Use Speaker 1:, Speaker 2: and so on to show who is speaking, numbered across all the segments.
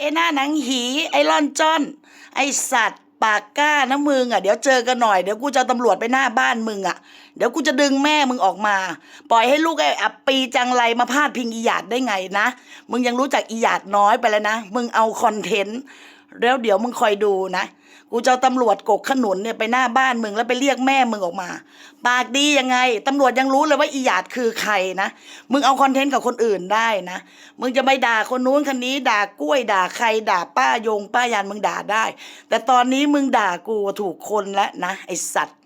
Speaker 1: ไอ้หน้าหนังหี ไอ้ล่อนจ้อน ไอ้สัตว์ ปากกล้านะมึงอะเดี๋ยวเจอกันหน่อยเดี๋ยวกูจะตำรวจไปหน้าบ้านมึงอะ เดี๋ยวกูจะดึงแม่มึงออกมา ปล่อยให้ลูกไอ้อับปีจังไรมาพาดพิงอีหยาดได้ไงนะ มึงยังรู้จักอีหยาดน้อยไปแล้วนะ มึงเอาคอนเทนต์แล้วเดี๋ยวมึงคอยดูนะ กูจะเอาตำรวจกกขนุนเนี่ยไปหน้าบ้านมึงแล้วไปเรียกแม่มึงออกมา ปากดียังไงตำรวจยังรู้เลยว่าอีหยาดคือใครนะมึงเอาคอนเทนต์กับคนอื่นได้นะมึงจะไปด่าคนนู้นคนนี้ ด่ากล้วยด่าใครด่าป้ายงป้ายันมึงด่าได้ แต่ตอนนี้มึงด่ากูถูกคนแล้วนะไอสัตว์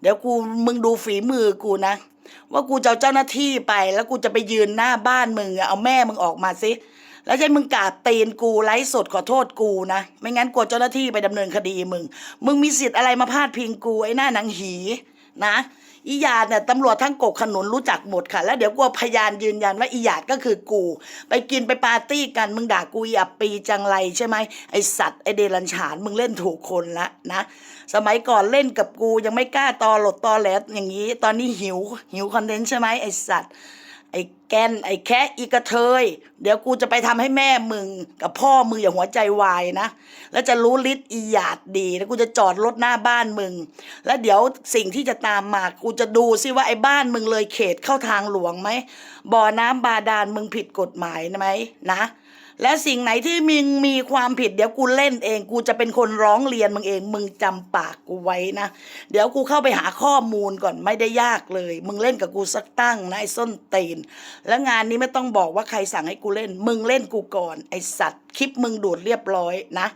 Speaker 1: เดี๋ยวกูมึงดูฝีมือกูนะ ว่ากูจะเอาเจ้าหน้าที่ไปแล้วกูจะไปยืนหน้าบ้านมึงเอาแม่มึงออกมาสิ แล้วใช่มึงกราบตีนกูไลฟ์สดขอโทษกูนะ ไม่งั้นกลัวเจ้าหน้าที่ไปดำเนินคดีมึง มึงมีสิทธิ์อะไรมาพาดพิงกูไอ้หน้าหนังหีนะอีหยาดเนี่ยตำรวจทั้งกกขนุนรู้จักหมดค่ะ แล้วเดี๋ยวกูเอาพยานยืนยันว่าอีหยาดก็คือกู ไปกินไปปาร์ตี้กันมึงด่ากูอีอับปีจังไรใช่ไหมไอสัตว์ไอเดรันฉานมึงเล่นถูกคนละนะ สมัยก่อนเล่นกับกูยังไม่กล้าตอหลดตอแหลอย่างนี้ ตอนนี้หิวหิวคอนเทนต์ใช่ไหมไอสัตว์ ไอ้แกนไอ้แค่อีกระเทย เดี๋ยวกูจะไปทำให้แม่มึง กับพ่อมึงอย่างหัวใจวายนะ แล้วจะรู้ฤทธิ์อีหยาดดี แล้วกูจะจอดรถหน้าบ้านมึง แล้วเดี๋ยวสิ่งที่จะตามมากูจะดูซิว่าไอ้บ้านมึงเลยเขตเข้าทางหลวงไหมบ่อน้ำบาดาลมึงผิดกฎหมายไหมนะ และสิ่งไหนที่มึงมีความผิดเดี๋ยวกูเล่นเอง กูจะเป็นคนร้องเรียนมึงเอง มึงจำปากกูไว้นะ เดี๋ยวกูเข้าไปหาข้อมูลก่อนไม่ได้ยากเลย มึงเล่นกับกูสักตั้งนะไอ้ส้นตีน แล้วงานนี้ไม่ต้องบอกว่าใครสั่งให้กูเล่น มึงเล่นกูก่อนไอ้สัตว์คลิปมึงดูดเรียบร้อยนะ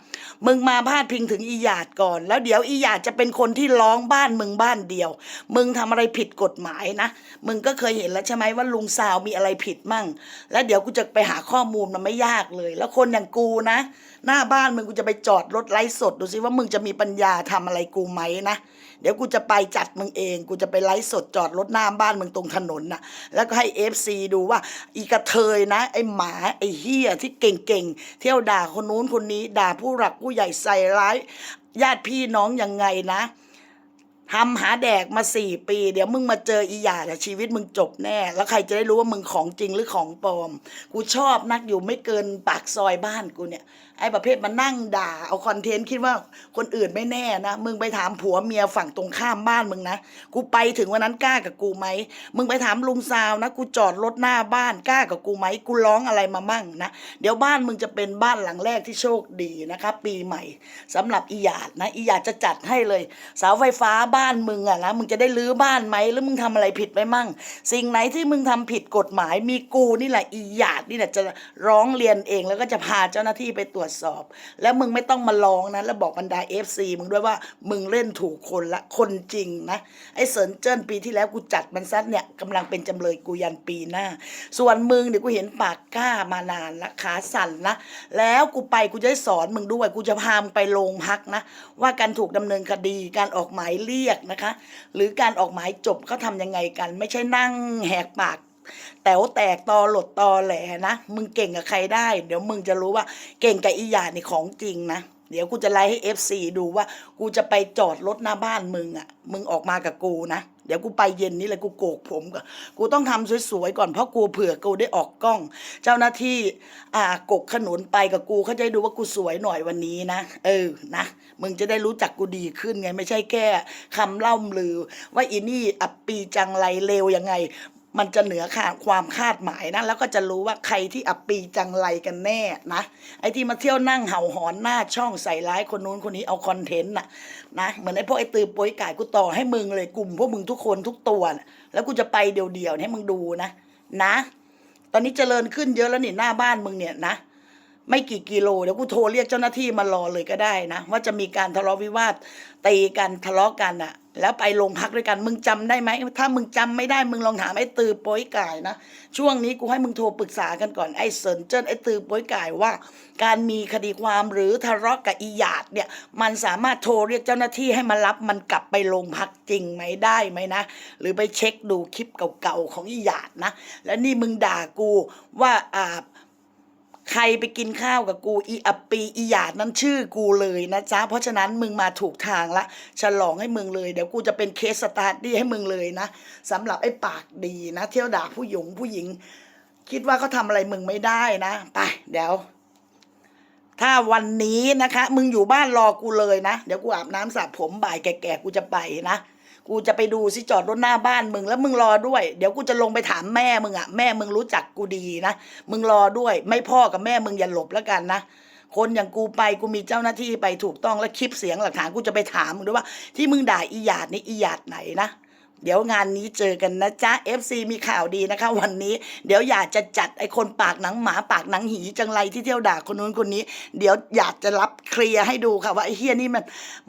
Speaker 1: มึงมาพาดพิงถึงอีหยาดก่อน แล้วเดี๋ยวอีหยาดจะเป็นคนที่ร้องบ้านมึงบ้านเดียว มึงทำอะไรผิดกฎหมายนะ มึงก็เคยเห็นแล้วใช่ไหมว่าลุงสาวมีอะไรผิดมั่ง แล้วเดี๋ยวกูจะไปหาข้อมูลมันไม่ยากเลย แล้วคนอย่างกูนะ หน้าบ้านมึงกูจะไปจอดรถไลฟ์สดดูซิว่ามึงจะมีปัญญาทำอะไรกูไหมนะ เดี๋ยวกูจะไปจัดมึงเอง กูจะไปไลฟ์สดจอดรถหน้าบ้านมึงตรงถนนน่ะ แล้วก็ให้เอฟซีดูว่า อีกระเทยนะ ไอหมาไอเฮียที่เก่งๆ เที่ยวด่าคนนู้นคนนี้ ด่าผู้หลักผู้ใหญ่ใส่ร้าย ญาติพี่น้องยังไงนะ ทำหาแดกมาสี่ปี เดี๋ยวมึงมาเจออีหยาแต่ชีวิตมึงจบแน่ แล้วใครจะได้รู้ว่ามึงของจริงหรือของปลอม กูชอบนักอยู่ไม่เกินปากซอยบ้านกูเนี่ย ไอ้ประเภทมานั่งด่าเอาคอนเทนต์คิดว่าคนอื่นไม่แน่นะ มึงไปถามผัวเมียฝั่งตรงข้ามบ้านมึงนะ กูไปถึงวันนั้นกล้ากับกูไหม มึงไปถามลุงซาวนะ กูจอดรถหน้าบ้านกล้ากับกูไหม กูร้องอะไรมามั่งนะ เดี๋ยวบ้านมึงจะเป็นบ้านหลังแรกที่โชคดีนะครับปีใหม่สำหรับอีหยาดนะอีหยาดจะจัดให้เลยเสาไฟฟ้าบ้านมึงอะนะมึงจะได้รื้อบ้านไหมแล้วมึงทำอะไรผิดไปมั่ง สิ่งไหนที่มึงทำผิดกฎหมายมีกูนี่แหละอีหยาดนี่แหละจะร้องเรียนเองแล้วก็จะพาเจ้าหน้าที่ไปตรวจสอบ แล้วมึงไม่ต้องมาร้องนะ แล้วบอกบรรดาเอฟซีมึงด้วยว่ามึงเล่นถูกคนละคนจริงนะ ไอ้เซินเจิ้นปีที่แล้วกูจัดมันซัดเนี่ยกำลังเป็นจำเลยกูยันปีหน้า ส่วนมึงเดี๋ยวกูเห็นปากกล้ามานานละขาสั่นนะ แล้วกูไปกูจะได้สอนมึงด้วย กูจะพามึงไปโรงพักนะ ว่าการถูกดำเนินคดีการออกหมายเรียกนะคะ หรือการออกหมายจบเขาทำยังไงกัน ไม่ใช่นั่งแหกปาก แต๋วแตกตอหลดตอแหลนะ มึงเก่งกับใครได้ เดี๋ยวมึงจะรู้ว่าเก่งกับอีหยานี่ของจริงนะ เดี๋ยวกูจะไล่ให้เอฟซีดูว่า กูจะไปจอดรถหน้าบ้านมึงอะ่ะ มึงออกมากับกูนะ เดี๋ยวกูไปเย็นนี้เลยกูโกกผมก่อน กูต้องทำสวยๆก่อนเพราะกูเผื่อกูได้ออกกล้อง เจ้าหน้าที่อ่ากกขนุนไปกับกูเขาจะด้ดูว่ากูสวยหน่อยวันนี้นะ เออนะ มึงจะได้รู้จักกูดีขึ้นไง ไม่ใช่แค่คำเล่าลือ ว่าอีนี่อับปีจังไรเลวยังไง มันจะเหนือขาดความคาดหมายนะแล้วก็จะรู้ว่าใครที่อับปีจังไรกันแน่นะไอ้ที่มาเที่ยวนั่งเห่าหอนหน้าช่องใส่ร้ายคนนู้นคนนี้เอาคอนเทนต์น่ะนะเหมือนไอ้พวกไอ้ตือโป้ยไก่กูต่อให้มึงเลยกลุ่มพวกมึงทุกคนทุกตัวนะแล้วกูจะไปเดี่ยวๆให้มึงดูนะนะ ตอนนี้เจริญขึ้นเยอะแล้วนี่หน้าบ้านมึงเนี่ยนะไม่กี่กิโลเดี๋ยวกูโทรเรียกเจ้าหน้าที่มารอเลยก็ได้นะ ว่าจะมีการทะเลาะวิวาทตีกันทะเลาะกันอะ แล้วไปโรงพักด้วยกัน มึงจำได้ไหม ถ้ามึงจำไม่ได้ มึงลองถามไอ้ตือโป้ยก่ายนะ ช่วงนี้กูให้มึงโทรปรึกษากันก่อน ไอ้เซินเจิ้นไอ้ตือโป้ยก่ายว่า การมีคดีความหรือทะเลาะกับอีหยาดเนี่ย มันสามารถโทรเรียกเจ้าหน้าที่ให้มารับมันกลับไปโรงพักจริงไหมได้ไหมนะ หรือไปเช็คดูคลิปเก่าๆของอีหยาดนะ แล้วนี่มึงด่ากูว่าอ่า ใครไปกินข้าวกับกูอีอัปปีอีหยาดนั้นชื่อกูเลยนะจ๊ะเพราะฉะนั้นมึงมาถูกทางละฉลองให้มึงเลยเดี๋ยวกูจะเป็นเคสสตาร์ดี้ให้มึงเลยนะสำหรับไอ้ปากดีนะ เที่ยวด่าผู้หญิงผู้หญิง คิดว่าเขาทำอะไรมึงไม่ได้นะไปเดี๋ยวถ้าวันนี้นะคะ มึงอยู่บ้านรอกูเลยนะ เดี๋ยวกูอาบน้ำสระผมบ่ายแก่ๆกูจะไปนะ กูจะไปดูสิจอดรถหน้าบ้านมึงแล้วมึงรอด้วย เดี๋ยวกูจะลงไปถามแม่มึงอะแม่มึงรู้จักกูดีนะมึงรอด้วย ไม่พ่อกับแม่มึงอย่าหลบแล้วกันนะคนอย่างกูไปกูมีเจ้าหน้าที่ไปถูกต้องและคลิปเสียงหลักฐานกูจะไปถามมึงด้วยว่า ที่มึงด่าอีหยาดนี่อีหยาดไหนนะ เดี๋ยวงานนี้เจอกันนะจ๊ะ FC มีข่าวดีนะคะ วันนี้เดี๋ยวอยากจะจัดไอ้คนปากหนังหมาปากหนังหีจังไรที่เที่ยวด่าคนนู้นคนนี้ เดี๋ยวอยากจะรับเคลียร์ให้ดูค่ะว่าไอ้เฮียนี่มัน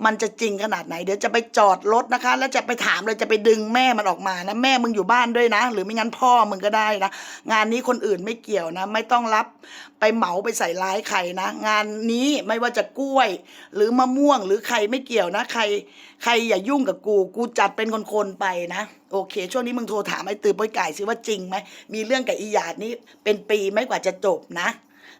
Speaker 1: มันจะจริงขนาดไหน เดี๋ยวจะไปจอดรถนะคะ แล้วจะไปถามเลยจะไปดึงแม่มันออกมานะแม่มึงอยู่บ้านด้วยนะ หรือไม่งั้นพ่อมึงก็ได้นะงานนี้คนอื่นไม่เกี่ยวนะ ไม่ต้องรับไปเหมาไปใส่ร้ายใครนะ งานนี้ไม่ว่าจะกล้วย หรือมะม่วงหรือใครไม่เกี่ยวนะ ใคร ใครอย่ายุ่งกับกู กูจัดเป็นคนๆไปนะโอเค ช่วงนี้มึงโทรถามไอ้ตือป้อยไก่สิว่าจริงไหมมีเรื่องกับอีหยาดนี้เป็นปีไม่กว่าจะจบนะ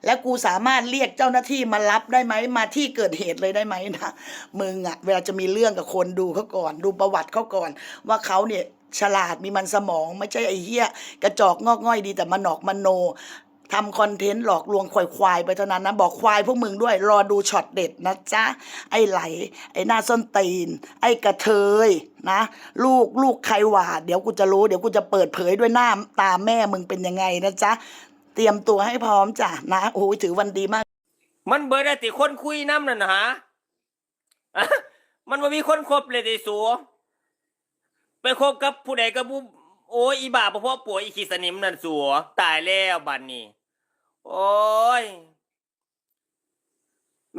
Speaker 1: แล้วกูสามารถเรียกเจ้าหน้าที่มารับได้ไหมมาที่เกิดเหตุเลยได้ไหมนะมึงอะเวลาจะมีเรื่องกับคนดูเขาก่อน ดูประวัติเขาก่อน ว่าเขาเนี่ยฉลาดมีมันสมอง ไม่ใช่ไอ้เหี้ยกระจอกงอกง่อยดีแต่มันหนอกมันโน ทำคอนเทนต์หลอกลวงควายควายไปเท่านั้นนะ บอกควายพวกมึงด้วยรอดูช็อตเด็ดนะจ๊ะ ไอ้ไหล ไอ้หน้าส้นตีน ไอ้กระเทยนะ ลูกลูกใครหวาดเดี๋ยวกูจะรู้ เดี๋ยวกูจะเปิดเผยด้วยหน้าตาแม่มึงเป็นยังไงนะจ๊ะ เตรียมตัวให้พร้อมจ้ะนะโอ้ยถือวันดีมาก
Speaker 2: มันเบิดได้ติคนคุยน้ำนั่นนะฮะมันบ่มีคนคบเลยติสัวไปคบกับผู้ใดกับผู้โอ้ยอีบ้าเพราะป่วยอีขีสนิมนั่นสัวตายแล้วบัดนนี้ โอ้ย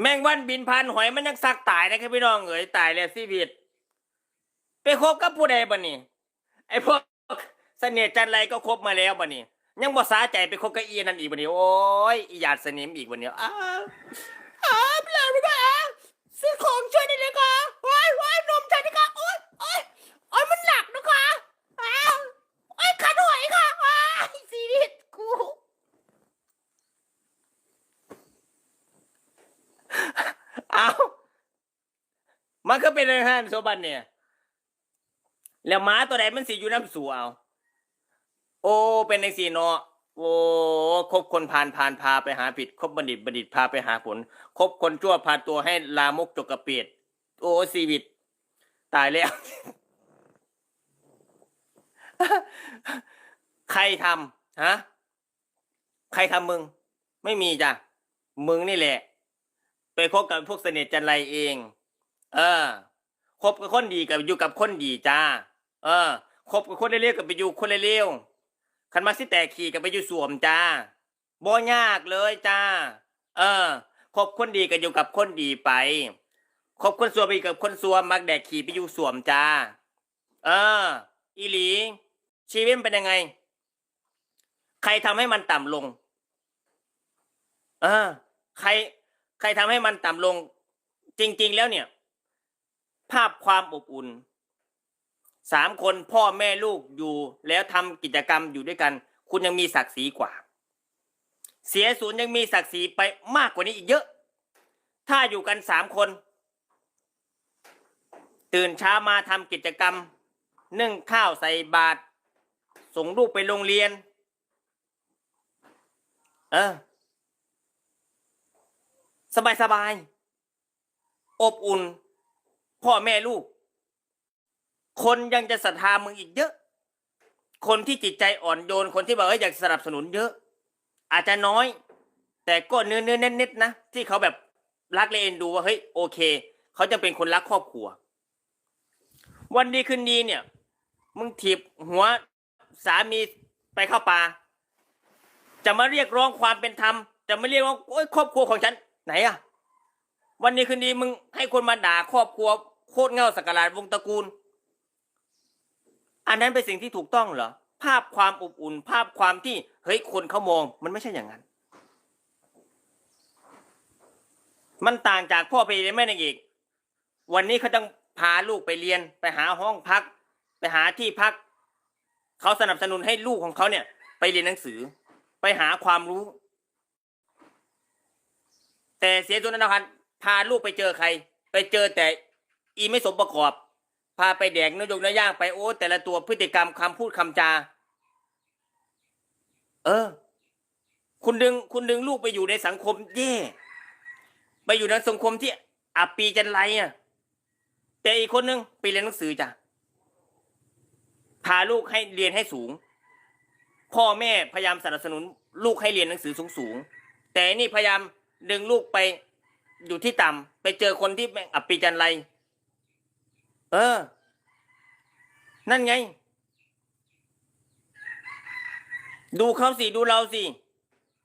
Speaker 2: แมงวันบินพันหอยมันยังซักตายนะครับพี่น้องเอ๋ยตายแล้วชีวิต ไปคบกับผู้ใดบ่นี้ไอพวกเสน่ห์จันไรก็คบมาแล้วบ่นี้ยังบ่สาใจไปคบกับอีนั่นอีกบ่นี้โอ้ยอีหยาดสนิมอีกบ่นี้อ้าวอ้าวเปล่าไม่ได้อะซื้อของช่วยได้เลยค่ะว้ายว้ายนมฉันนะคะโอ๊ยโอ๊ยโอ๊ยมันหนักนะคะอ้าวโอ๊ยขันหอยค่ะว้ายซีรีส์กูอ้าว มันก็เป็นอาหารโซบันเนี่ย แล้วหม้าตัวใดมันสิอยู่น้ำสูเอา โอ้ เป็นในสีเนาะโอ้คบคนพานพานพาไปหาผิด คบบัณฑิตบัณฑิตพาไปหาผล คบคนชั่วพาตัวให้ลามกจกกระเปียดโอ้ชีวิต ตายแล้ว ใครทำฮะ ใครทำมึง ไม่มีจ้ะ มึงนี่แหละ ไปคบกับพวกเสน่ห์จันไรเอง เออคบกับคนดีกับอยู่กับคนดีจ้า เออคบกับคนเร็วๆกับไปอยู่คนเร็วๆคันมาสิแตกขี่กับไปอยู่สวมจ้าบ่ยากเลยจ้า เออคบคนดีก็อยู่กับคนดีไปคบคนสัวไปกับคนสวมักแดกขี่ไปอยู่สวมจ้า เออ อีหลี ชีวิตเป็นยังไง ใครทำให้มันต่ำลง เออ ใคร ใครทำให้มันต่ำลง จริง ๆ แล้วเนี่ย ภาพความอบอุ่นสามคนพ่อแม่ลูกอยู่แล้วทำกิจกรรมอยู่ด้วยกัน คุณยังมีศักดิ์ศรีกว่า เสียศูนย์ยังมีศักดิ์ศรีไปมากกว่านี้อีกเยอะ ถ้าอยู่กันสามคน ตื่นเช้ามาทำกิจกรรม นึ่งข้าวใส่บาตรส่งลูกไปโรงเรียน เออ สบายสบายๆอบอุ่น พ่อแม่ลูก คนยังจะศรัทธามึงอีกเยอะ คนที่จิตใจอ่อนโยนคนที่บอกว่าอยากสนับสนุนเยอะ อาจจะน้อย แต่ก็เนื้อเนื้อเน้นเน็ตๆนะที่เขาแบบรักแลเอ็นดูว่าเฮ้ยโอเคเขาจะเป็นคนรักครอบครัว วันดีคืนดีเนี่ย มึงถีบหัวสามีไปเข้าป่าจะมาเรียกร้องความเป็นธรรม จะมาเรียกว่าโอ้ยครอบครัวของฉันไหนอะวันนี้คืนดีมึงให้คนมาด่าครอบครัว โคตรเง่าสักการะวงศตระกูล อันนั้นเป็นสิ่งที่ถูกต้องเหรอ ภาพความอบอุ่น ภาพความที่เฮ้ยคนเขามอง มันไม่ใช่อย่างนั้น มันต่างจากพ่อไปเรียนแม่นางเอกวันนี้เขาต้องพาลูกไปเรียน ไปหาห้องพัก ไปหาที่พัก เขาสนับสนุนให้ลูกของเขาเนี่ย ไปเรียนหนังสือ ไปหาความรู้ แต่เสียตัวนั้นนะครับพาลูกไปเจอใคร ไปเจอแต่ อีไม่สมประกอบ พาไปแดกเนื้อยงเนื้อย่างไปโอ้แต่ละตัวพฤติกรรมคำพูดคำจา เออ คุณดึง คุณดึงลูกไปอยู่ในสังคมแย่ ไปอยู่ในสังคมที่อับปีจันไรอะ แต่อีกคนนึงไปเรียนหนังสือจ้ะพาลูกให้เรียนให้สูง พ่อแม่พยายามสนับสนุน ลูกให้เรียนหนังสือสูงสูงแต่นี่พยายามดึงลูกไปอยู่ที่ต่ำไปเจอคนที่อับปีจันไร เออ นั่นไง ดูเขาสิ ดูเราสิ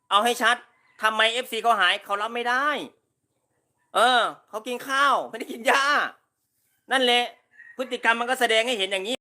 Speaker 2: เอาให้ชัดทำไมเอฟซีเขาหายเขารับไม่ได้ เออ เขากินข้าว ไม่ได้กินยานั่นแหละพฤติกรรมมันก็แสดงให้เห็นอย่างนี้